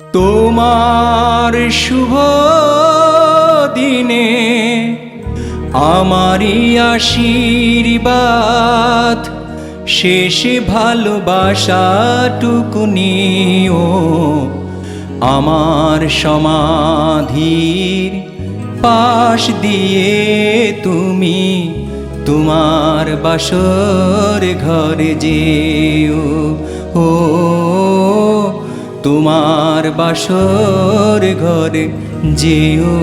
তোমার শুভ দিনে আমারই আশীর্বাদ, শেষে ভালোবাসাটুকু নিও। আমার সমাধির পাশ দিয়ে তুমি তোমার বাসর ঘরে যেও। ও তোমার বাসর ঘরে যেও।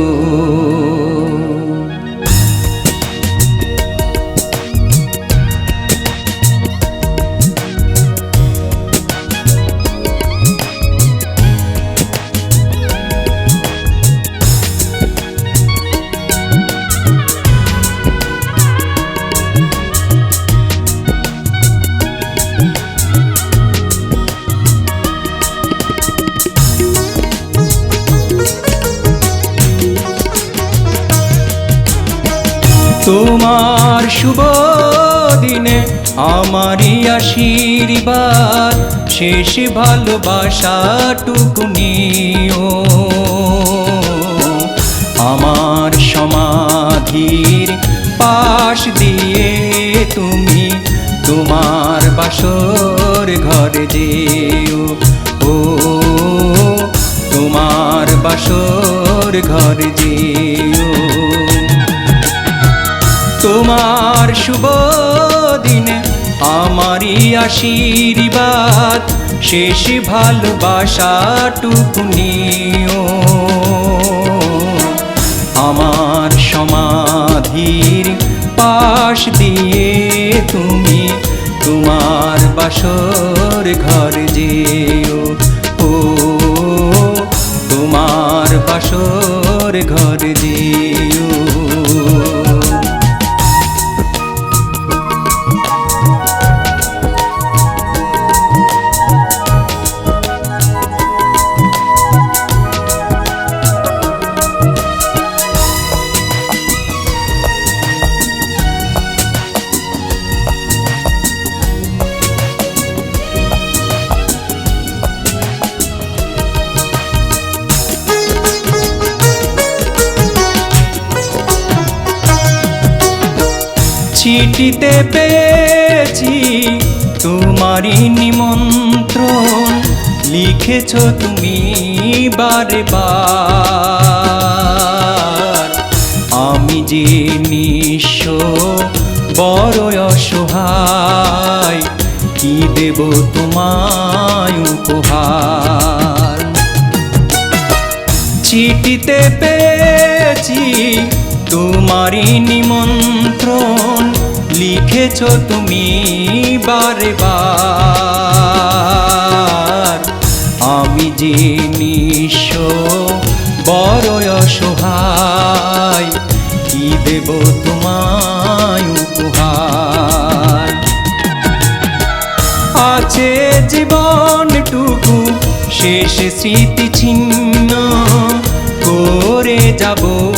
তোমার শুভ দিনে আমারই আশীর্বাদ, শেষ ভালোবাসাটুকু নিও। আমার সমাধির পাশ দিয়ে তুমি তোমার বাসর তোমার শুভ দিনে, আমারই আশীর্বাদ, শেষ ভালোবাসাটুকু নিও। আমার সমাধির পাশ দিয়ে তুমি তোমার বাসর ঘর যেও। ও, তোমার বাসর ঘর যেও। চিঠিতে পেয়েছি, তোমারই নিমন্ত্রণ। লিখেছ তুমি বারে আমি যে নিঃস্ব বড় অসহায়, কি দেব তোমায় উপহার? চিঠিতে পেয়েছি, তোমারই নিমন্ত্রণ। লিখেছ তুমি বারে বার। আমি যে নিঃস্ব বড় অসহায়, কি দেব তোমায় উপহার? আছে জীবনটুকু, শেষ স্মৃতি ছিন্ন করে যাব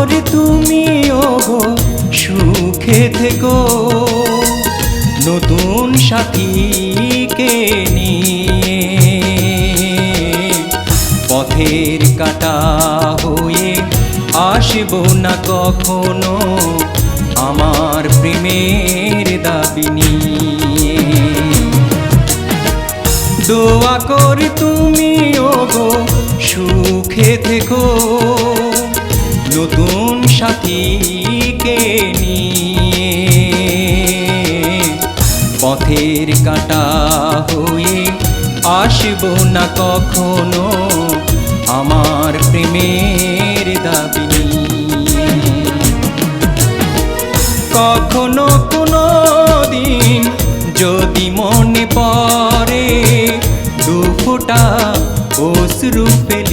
করে তুমি, ওগো, সুখে থেকো। নতুন সাথীকে নিয়ে পথের কাটা হয়ে আসব না কখনো আমার প্রেমের দাবি নিয়ে। দোয়া করে তুমি, ওগো, সুখে থেকো। নতুন সাথীকে নিয়ে পথের কাটা হয়ে আসব না কখনো আমার প্রেমের দাবি কখনো কোনো দিন যদি মনে পড়ে দু ফোঁটা অশ্রু ফেলিও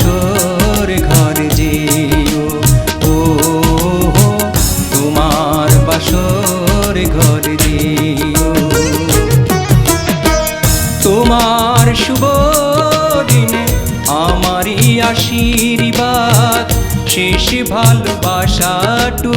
বাসর ঘর যেও ও তোমার বাসর ঘর যেও তোমার শুভ দিনে, আমারই আশীর্বাদ, শেষ ভালোবাসাটুকু নিয়ে